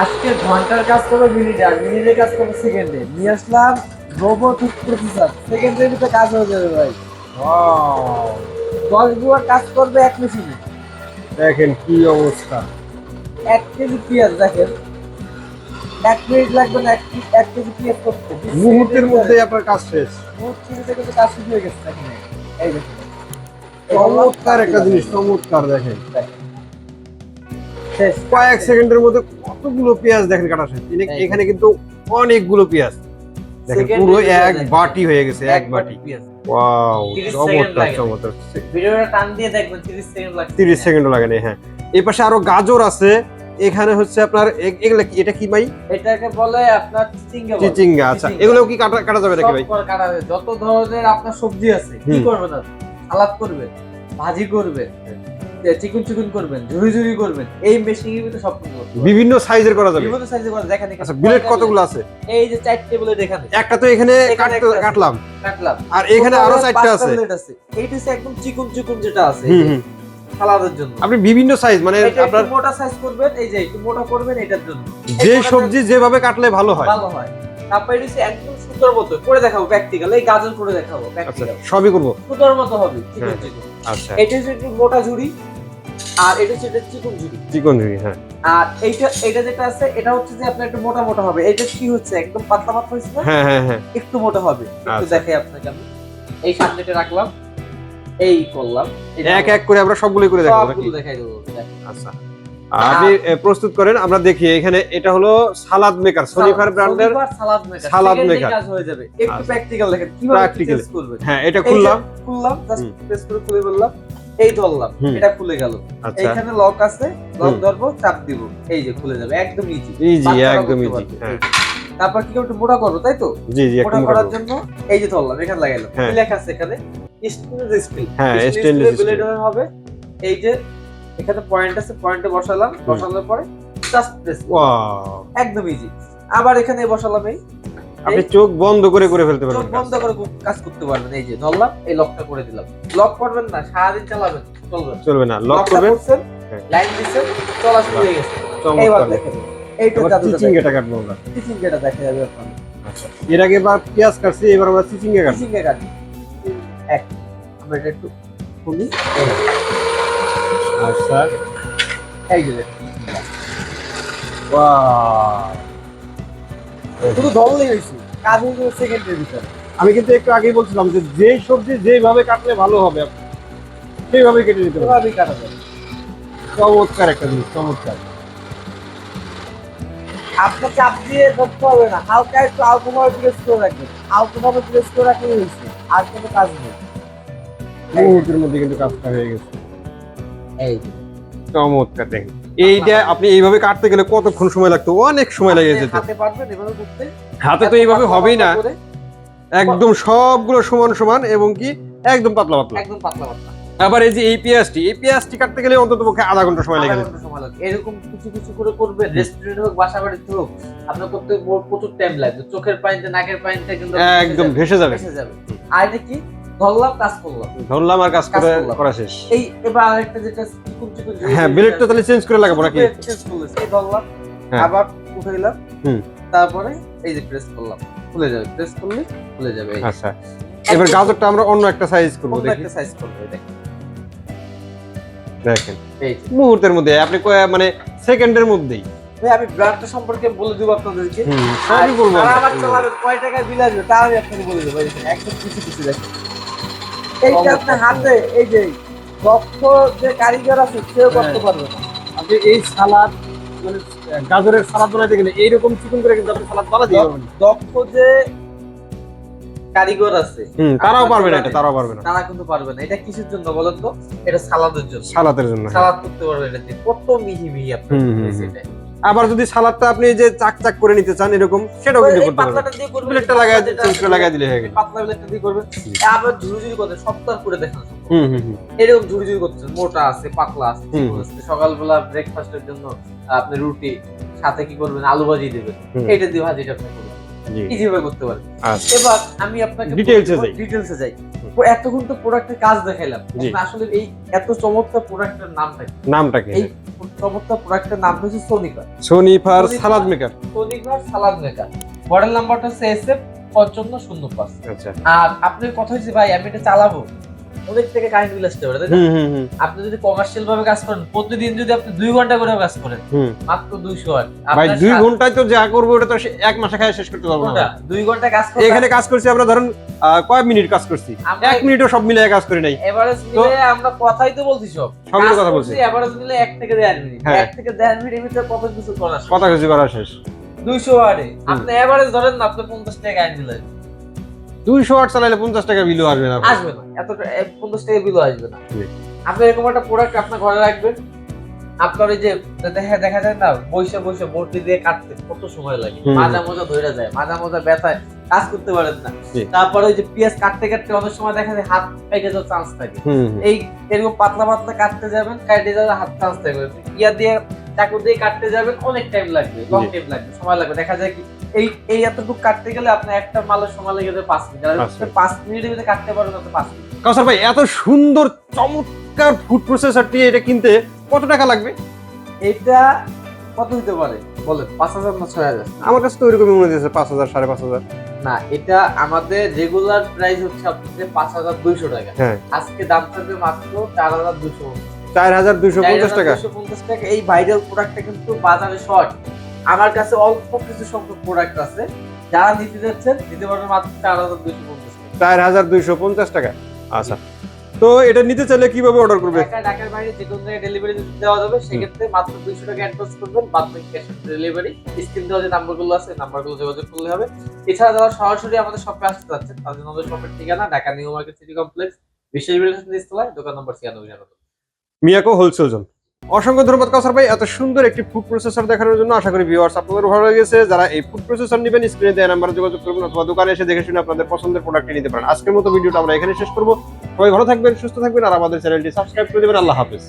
আজকে ঘণ্টার কাজ করব মিনিটে আর মিনিটের কাজ করব সেকেন্ডে নিয়ে আসলাম রোবো টুথ প্রসেসর সেকেন্ডের ভিতরে কাজ হয়ে যাবে ভাই। দশ বুয়ার কাজ করবে এক মেশিনে দেখেন কি অবস্থা। এক কেজি পেঁয়াজ দেখেন। এক মিনিট লাগবে না এক এক কেজি পেঁয়াজ করতে। মুহূর্তের মধ্যে আপনার কাজ শেষ। মুহূর্ত মিনিটে কিন্তু কাজ শুরু হয়ে গেছে দেখেন। এই দেখেন। চমৎকার একটা জিনিস চমৎকার দেখেন। দেখেন। শেষ কয়েক সেকেন্ডের মধ্যে কতগুলো পেঁয়াজ দেখেন কাটা শেষ। এখানে কিন্তু অনেকগুলো পেঁয়াজ। দেখেন পুরো এক বাটি হয়ে গেছে এক বাটি ওয়াও 30 সেকেন্ড চমৎকার লাগে। চমৎকার। ভিডিওটা টান দিয়ে দেখবেন 30 সেকেন্ড লাগবে। 30 সেকেন্ডও লাগে না হ্যাঁ। এই পাশে আরও গাজর আছে। এখানে হচ্ছে আপনার এগুলা কি এটা কি ভাই এটাকে বলে আপনার চিচিঙ্গা। চিচিঙ্গা আচ্ছা। এগুলো কি কাটা কাটা যাবে নাকি ভাই? কাটা হবে। যত ধরনের আপনার সবজি আছে কি করবেন সালাদ করবেন ভাজি করবেন। চিকুন চিকুন করবেন ঝুড়ি ঝুড়ি করবেন এই মেশিনের ভিতরে সব কিছু বিভিন্ন সাইজের করা যাবে। বিভিন্ন সাইজে করে দেখেন আচ্ছা কতগুলো আছে? এই যে চারটে ব্লেড এখানে। একটা তো এখানে। কাটলাম। কাটলাম। আর এখানে আরও চারটা আছে। এইটা হচ্ছে একদম চিকুন চিকুন যেটা আছে সালাদের জন্য। আপনি বিভিন্ন সাইজ মানে আপনার মোটা সাইজ করবেন এই যে একটু মোটা করবেন এটার জন্য। যে সবজি যেভাবে কাটলে ভালো হয়। ভালো হয়। তারপরে হচ্ছে একদম সুতোর মতো। করে দেখাবো প্র্যাকটিক্যাল এই গাজর করে দেখাবো আচ্ছা প্র্যাকটিক্যাল সবই করব? সুতোর মতো হবে চিকন হ্যাঁ। আচ্ছা। এটা হচ্ছে একটু মোটা ঝুড়ি। আর এটা হচ্ছে এটা চিকন ঝুড়ি চিকন ঝুড়ি হ্যাঁ। আর এইটা এটা যেটা আছে এটা হচ্ছে যে আপনার একটু মোটা মোটা হবে। এটা কি হচ্ছে একদম পাতলা পাতলা হচ্ছে না হ্যাঁ হ্যাঁ হ্যাঁ। একটু মোটা হবে। একটু আচ্ছা। দেখাই আপনাকে আমি। এই সামনেটা রাখলাম। এই করলাম। এক এক করে আমরা করে দেখাবো সবগুলো দেখাই দেবো আচ্ছা। আপনি প্রস্তুত করেন আমরা দেখি। এখানে এটা হলো সালাদ মেকার সোনিফার ব্র্যান্ডের সালাদ মেকার। সালাদ maker। কাজ হয়ে যাবে। একটু আচ্ছা। প্র্যাকটিক্যাল দেখেন কীভাবে করবেন। হ্যাঁ এটা খুললাম। খুললাম জাস্ট প্রেস করে খুলে বললাম এই ধরলাম এটা খুলে গেল। আচ্ছা। এইখানে লক আছে লক ধরবো চাপ দিব। এই যে খুলে যাবে একদম ইজি ইজি একদম ইজি হ্যাঁ। তারপর কি একটু মোটা করব তাই তো? জি জি মোটা করার জন্য এই যে ধরলাম এখানে লাগাইলাম হ্যাঁ। লেখা আছে এখানে? স্টেনলেস স্টিল হ্যাঁ, steel। ব্লেড হবে। এই যে এখানে পয়েন্ট আছে পয়েন্টে বসালাম বসানোর পরে জাস্ট প্রেস ওয়াও একদম ইজি আবার এখানে বসালাম এই। আপনি চোখ বন্ধ করে করে ফেলতে চোখ বন্ধ করে কাজ করতে পারবেন। এই যে ধরলাম এই লকটা করে দিলাম। লক করবেন না সারাদিন চালাবেন চলবে। চলবে না লক করবেন। হ্যাঁ। লাইন দিচ্ছেন চলা শুরু হয়ে গেছে। এইবার দেখেন এইটা এবার জাদুটা চিচিং এটা কাটবো আমরা। টিচিং যেটা দেখা যাবে আচ্ছা এর আগে এবার পেঁয়াজ কাটছি এবার আমরা চিচিং এ কাটবো। টিচিং এ কাটি এক আমরা এটা একটু খুলি। আচ্ছা। এই যে ওয়াও শুধু ধরলেই হয়েছে। কাজ যাবে সেকেন্ডের ভিতরে আমি কিন্তু একটু আগেই বলছিলাম যে যেই সবজি যেইভাবে কাটলে ভালো হবে আপনি সেইভাবে কেটে নিতে কাটা যাবে। চমৎকার একটা জিনিস চমৎকার। আপনার চাপ দিয়ে ধরতে হবে না। হালকা একটু আলতোভাবে প্রেস করে রাখবেন। আলতোভাবে প্রেস করে রাখলেই হয়েছে আর কোনো কাজ নেই। মুহূর্তের মধ্যে কিন্তু কাজটা হয়ে গেছে। এই চমৎকার দেখেন। এইটা আপনি এইভাবে কাটতে গেলে কতক্ষণ সময় লাগতো? অনেক সময় লেগে যেত। হাতে তো এইভাবে হবেই না। একদম সবগুলো সমান সমান এবং কি একদম পাতলা পাতলা। একদম পাতলা পাতলা। আবার এই যে এই পেঁয়াজটি এই পেঁয়াজটি কাটতে গেলে অন্তত পক্ষে আধা ঘণ্টা সময় লেগে। এরকম কিছু কিছু করে করবেন রেস্টুরেন্ট হোক বাসা বাড়িতে হোক আপনার করতে প্রচুর টাইম লাগবে। চোখের পানিতে নাকের পানিতে কিন্তু একদম ভেসে যাবে। ভেসে যাবে। আর কি? ধরলাম কাজ করলাম। ধরলাম আর কাজ করে করা শেষ। এই এবার আরেকটা যেটা হ্যাঁ ব্লেডটা তাহলে চেঞ্জ করে লাগাবো নাকি? চেঞ্জ করলাম এই ধরলাম। হ্যাঁ। আবার উঠাইলাম। হুম। তারপরে এই যে প্রেস করলাম। খুলে যাবে প্রেস করলে খুলে যাবে আচ্ছা এবার গাজরটা আমরা অন্য একটা সাইজ করব দেখি। একটা সাইজ করবে দেখেন। দেখেন। এই মুহূর্তের মধ্যে আপনি মানে সেকেন্ডের মধ্যেই। আমি ব্র্যান্ডটা সম্পর্কে বলে দিব আপনাদেরকে। সবই বলব আমরা। কয় বিল আসবে তা আমি আপনাকে বলে দেবো একদম কিছু কিছু দেখেন। এইটা হাতে এই যে দক্ষ যে কারিগর আছে সেও করতে হ্যাঁ। পারবে না আপনি এই সালাদ মানে গাজরের সালাদ বানাইতে গেলে এইরকম চিকন করে কিন্তু আপনি সালাদ বানাতে পারবেন। দক্ষ যে কারিগর আছে তারাও পারবে না এটা তারাও পারবে না তারা কিন্তু পারবে না এটা কিসের জন্য বলেন তো এটা সালাদের জন্য সালাদের জন্য হ্যাঁ। সালাদ করতে পারবে এটা। কত মিহি মিহি হুম, এটা। আবার যদি সালাদটা আপনি যে চাক চাক করে নিতে চান এরকম সেটাও কিন্তু করতে পারবেন। পাতলাটা দিয়ে করবেন, প্লেটটা চেঞ্জ করে আছে, দিলে হয়ে গেল। পাতলা প্লেটটা দিয়ে করবেন। আবার ঝুড়ি ঝুড়ি করতে সপ্তাহ করে দেখানো। হুম হুম হুম। এরকম ঝুড়ি ঝুড়ি করতেছেন মোটা আছে পাতলা আছে। সকালবেলা ব্রেকফাস্টের জন্য আপনি রুটি সাথে কি করবেন? আলু ভাজি দেবেন। এটা দিয়ে ভাজিটা আপনি করবেন। করতে পারেন। আচ্ছা। এবার আমি আপনাকে Details এ যাই। ডিটেলসে যাই। এতক্ষণ তো প্রোডাক্টের কাজ দেখাইলাম। আসলে এই এত চমৎকার প্রোডাক্টের নামটা? নামটা কি? এই চমৎকার প্রোডাক্টের নাম হচ্ছে Sonicar. Sonifer. Salad maker. Sonicar salad maker. Model নাম্বারটা হচ্ছে এস এফ পঞ্চান্ন শূন্য পাঁচ। আচ্ছা। আর আপনার কথা হচ্ছে ভাই আমি এটা চালাবো। অনেক থেকে কাহিনী বিল আসতে পারে তাই আপনি যদি কমার্শিয়াল ভাবে কাজ করেন প্রতিদিন যদি আপনি দুই ঘণ্টা করে কাজ করেন মাত্র দুইশো ওয়াট ভাই দুই ঘন্টায় তো যা করব ওটা তো এক মাসে খায় শেষ করতে পারব না। দুই ঘণ্টা কাজ করেন এখানে কাজ করছি আমরা ধরেন কয় মিনিট কাজ করছি। এক মিনিটও সব মিলে কাজ করি নাই। এভারেজ মিলে আমরা কথাই তো বলছি সব। সবগুলো কথা বলছি। এভারেজ মিলে এক থেকে দেড় মিনিট। হ্যাঁ। এক থেকে দেড় মিনিটের ভিতরে কত কিছু করা কথা কিছু করা শেষ। দুইশো ওয়াটে আপনি এভারেজ ধরেন না আপনি পঞ্চাশ টাকা আইন দিলেন। দুইশো ওয়াট চালাইলে পঞ্চাশ টাকা বিলও আসবে না। আসবে না এত পঞ্চাশ টাকা বিলও আসবে না। আপনি এরকম একটা প্রোডাক্ট আপনার ঘরে রাখবেন আপনার ওই যে দেখা দেখা যায় না বসে বসে বটি দিয়ে কাটতে কত সময় লাগে। মাজা মোজা ধরে যায় মাজা মোজা ব্যথায় কাজ করতে পারেন না। তারপরে ওই যে পেঁয়াজ কাটতে কাটতে অনেক সময় দেখা যায় হাত পেকে যাওয়ার চান্স থাকে। এই এরকম পাতলা পাতলা কাটতে যাবেন কাটতে যাওয়ার হাত চান্স থাকবে। ইয়া দিয়ে চাকু দিয়ে কাটতে যাবেন অনেক টাইম লাগবে লং টাইম লাগবে সময় লাগবে। দেখা যায় কি এই এই এতটুকু কাটতে গেলে আপনার একটা মালের সময় লেগে যাবে পাঁচ মিনিট। আর পাঁচ মিনিটের ভিতরে কাটতে পারবেন আপনি পাঁচ মিনিট। কাউসার ভাই এত সুন্দর চমৎকার ফুড প্রসেসরটি এটা কিনতে কত টাকা লাগবে? এইটা কত হতে পারে? বলেন পাঁচ হাজার না ছয় হাজার? আমার কাছে তো ওইরকমই মনে হচ্ছে পাঁচ হাজার সাড়ে পাঁচ হাজার। না এটা আমাদের রেগুলার প্রাইস হচ্ছে আপনাদের পাঁচ হাজার দুইশো টাকা। হ্যাঁ। আজকে দাম থাকবে মাত্র চার হাজার দুশো চার হাজার দুইশো পঞ্চাশ টাকা। পঞ্চাশ টাকা। এই ভাইরাল প্রোডাক্টটা কিন্তু বাজারে শর্ট আমার কাছে অল্প কিছু সংখ্যক প্রোডাক্ট আছে। যারা নিতে যাচ্ছেন নিতে পারবেন মাত্র চার হাজার দুইশো পঞ্চাশ চার হাজার দুইশো পঞ্চাশ টাকা। আচ্ছা। তো এটা নিতে চাইলে কীভাবে অর্ডার করবে? ঢাকার বাইরে যে কোনো জায়গায় ডেলিভারি দেওয়া যাবে সেক্ষেত্রে মাত্র দুইশো টাকা অ্যাডভান্স করবেন বাকি ক্যাশ ডেলিভারি স্ক্রিন দেওয়া যে নাম্বারগুলো আছে নাম্বারগুলো যোগাযোগ করলে হবে। এছাড়া যারা সরাসরি আমাদের শপে আসতে যাচ্ছেন তাদের আমাদের শপের ঠিকানা Dhaka new market city complex বিশেষ ইস্তলায় দোকান নম্বর ছিয়ানব্বই। Miyako wholesale zone. অসংখ্য ধন্যবাদ, কাউসার ভাই। এত সুন্দর একটি ফুড প্রসেসর দেখানোর জন্য আশা করি ভিউয়ার্স আপনাদের ভালো লেগেছে। যারা এই ফুড প্রসেসর নেবেন স্ক্রিনে দেওয়া নাম্বারে যোগাযোগ করবেন অথবা দোকানে এসে দেখে শুনে আপনাদের পছন্দের প্রোডাক্টটি নিতে পারেন। আজকের মতো ভিডিওটা আমরা এখানে শেষ করব। সবাই ভালো থাকবেন, সুস্থ থাকবেন, আর আমাদের চ্যানেলটি সাবস্ক্রাইব করে দেবেন। আল্লাহ হাফেজ।